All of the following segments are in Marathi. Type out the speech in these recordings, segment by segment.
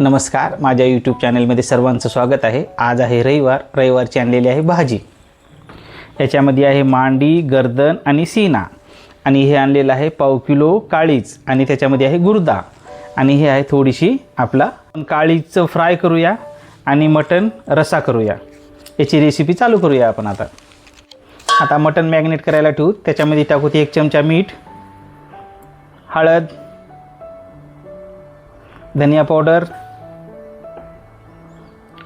नमस्कार. माझ्या यूट्यूब चॅनलमध्ये सर्वांचं स्वागत आहे. आज आहे रविवार. रविवारची आणलेली आहे भाजी. याच्यामध्ये आहे मांडी गर्दन आणि सीना. आणि हे आणलेलं आहे पाव किलो काळीच आणि त्याच्यामध्ये आहे गुर्दा. आणि हे आहे थोडीशी आपला काळीचं फ्राय करूया आणि मटन रसा करूया. याची रेसिपी चालू करूया आपण आता. आता मटन मॅग्नेट करायला ठेवू. त्याच्यामध्ये टाकू ते एक चमचा मीठ हळद धनिया पावडर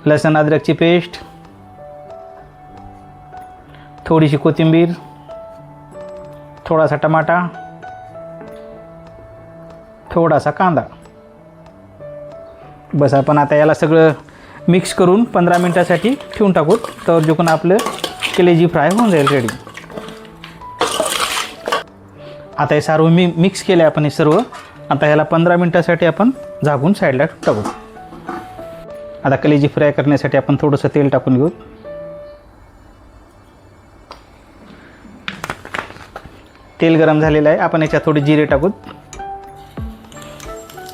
लसण अद्रकची पेस्ट थोडीशी कोथिंबीर थोडासा टमाटा थोडासा कांदा. बस आपण आता याला सगळं मिक्स करून पंधरा मिनटासाठी ठेवून टाकू. तर जिकून आपलं केलेजी फ्राय होऊन जाईल रेडी आता हे सर्व मी मिक्स केलं आपण हे सर्व. आता ह्याला पंधरा मिनटासाठी आपण झाकून साईडला टाकू. आता कलेजी फ्राय करण्यासाठी आपण थोडंसं तेल टाकून घेऊ. तेल गरम झालेलं आहे. आपण याच्यात थोडी जिरे टाकूत.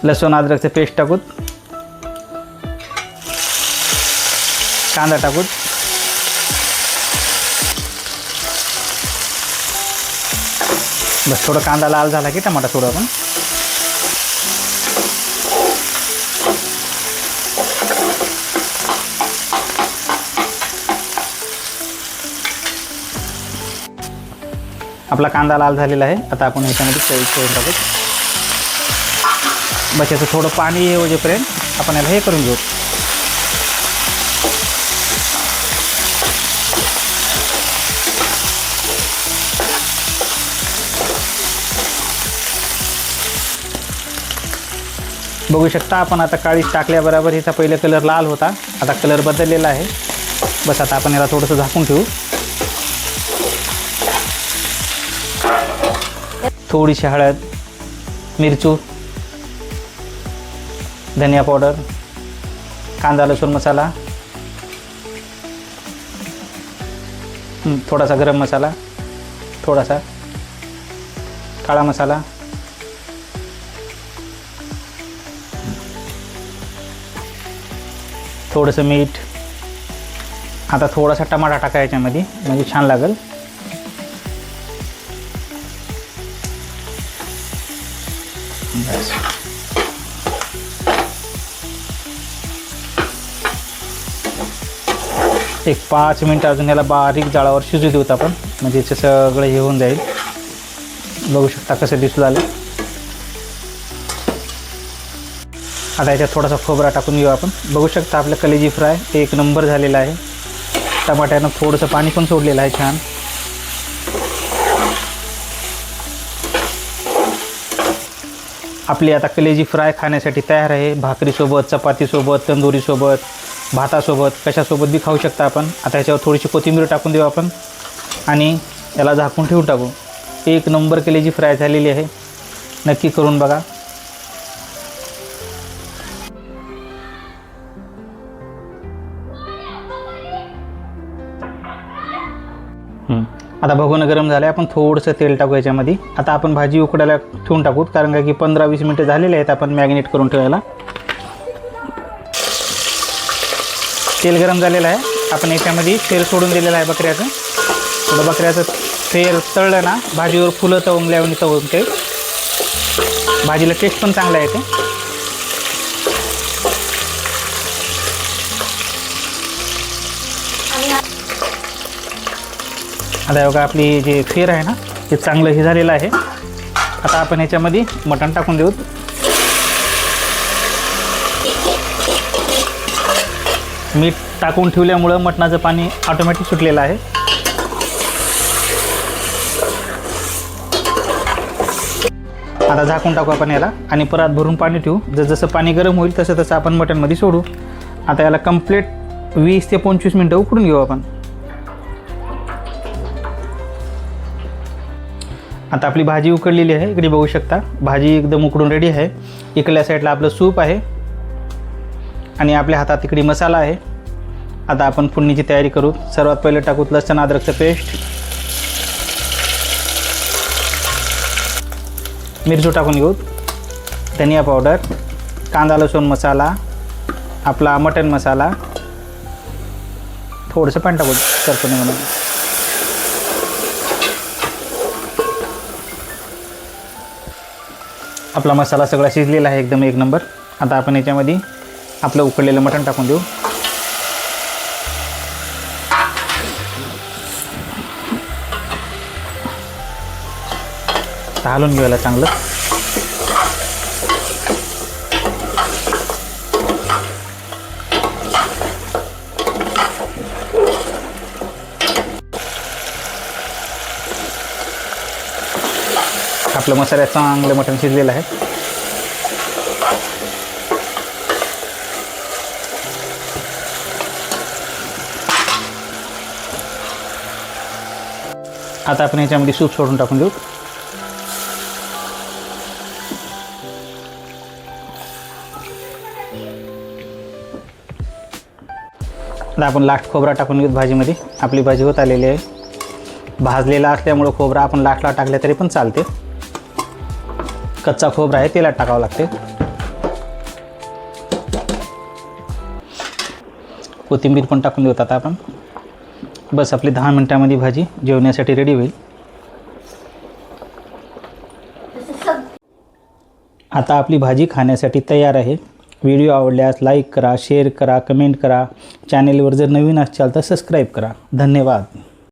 लसूण अद्रकचं पेस्ट टाकूत. कांदा टाकूत. बस थोडं कांदा लाल झाला की टमाटा थोडं आपण. आपला कांदा लाल झालेला आहे. आता आपण याच्यामध्ये तेल करून टाकू. बस याचं थोडं पाणी हे आपण याला हे करून घेऊ. बघू शकता आपण आता काळीच टाकल्याबरोबर हिचा पहिला कलर लाल होता. आता कलर बदललेला आहे. बस आता आपण याला थोडंसं झाकून ठेवू. थोडीशी हळद मिरचू धनिया पावडर कांदा लसूण मसाला थोडासा गरम मसाला थोडासा काळा मसाला थोडंसं मीठ. आता थोडासा टमाटा टाका याच्यामध्ये म्हणजे छान लागेल. बस एक पाच मिनटं अजून याला बारीक जाळावर शिजू देऊत आपण. म्हणजे याचं सगळं हे होऊन जाईल. बघू शकता कसं दिसू झालं आता याच्यात थोडासा खोबरा टाकून घेऊ आपण. बघू शकता आपलं कलेजी फ्राय ते एक नंबर झालेला आहे. टमाट्यानं थोडंसं पाणी पण सोडलेलं आहे छान. आपली आता कलेजी फ्राय खाण्यासाठी तयार आहे. भाकरीसोबत चपातीसोबत तंदुरीसोबत भातासोबत कशासोबत बी खाऊ शकता आपण. आता याच्यावर थोडीशी कोथिंबीर टाकून देऊ आपण. आणि याला झाकून ठेवून टाकू. एक नंबर कलेजी फ्राय झालेली आहे. नक्की करून बघा. आता भगवणं गरम झालं आहे आपण थोडंसं तेल टाकू याच्यामध्ये. आता आपण भाजी उकडायला ठेवून टाकू कारण का की पंधरा वीस मिनटं झालेले आहेत आपण मॅग्नेट करून ठेवायला. तेल गरम झालेलं आहे. आपण याच्यामध्ये तेल सोडून दिलेलं आहे बकऱ्याचं. थोडं बकऱ्याचं तेल तळलं ना भाजीवर फुलं तवंगल्यावर तवून ते भाजीला टेस्ट पण चांगला येते. आता बघा आपली जे फेर आहे ना ते चांगलं हे झालेलं आहे. आता आपण याच्यामध्ये मटण टाकून देऊ. मीठ टाकून ठेवल्यामुळं मटणाचं पाणी ऑटोमॅटिक सुटलेलं आहे. आता झाकून टाकू आपण याला आणि परत भरून पाणी ठेवू. जर जसं पाणी गरम होईल तसं तसं आपण मटणमध्ये सोडू. आता याला कंप्लीट वीस ते पंचवीस मिनटं उकडून घेऊ आपण. आता आपली भाजी उकडलेली आहे इकडे बघू शकता. भाजी एकदम उकडून रेडी आहे. इकडल्या साईडला आपलं सूप आहे. आणि आपल्या हातात इकडे मसाला आहे. आता आपण फोडणीची तयारी करू. सर्वात पहिले टाकू लसण अद्रकचं पेस्ट. मिरजू टाकून घेऊ. धनिया पावडर कांदा लसूण मसाला आपला मटन मसाला. थोडंसं पाणी टाकू करतो म्हणून. आपला मसाला सगळा शिजलेला आहे एकदम एक नंबर. आता आपण याच्यामध्ये आपलं उकडलेलं मटण टाकून देऊ. आता हलवून घेऊया चांगलं. आपलं मसाल्यात चांगलं मटण शिजलेलं आहे. आता आपण याच्यामध्ये सूप सोडून टाकून देऊ. आता आपण लास्ट खोबरा टाकून घेऊ भाजीमध्ये. आपली भाजी होत आलेली आहे. भाजलेला असल्यामुळं खोबरा आपण लास्टला टाकल्या तरी पण चालते. कच्चा खोबरा आहे तेलात टाकावं लागते. कोथिंबीर पण टाकून देऊत आता आपण. बस आपली दहा मिनटामध्ये भाजी जेवण्यासाठी रेडी होईल. आता आपली भाजी खाण्यासाठी तयार आहे. व्हिडिओ आवडल्यास लाईक करा शेअर करा कमेंट करा. चॅनेलवर जर नवीन असाल तर सबस्क्राईब करा. धन्यवाद.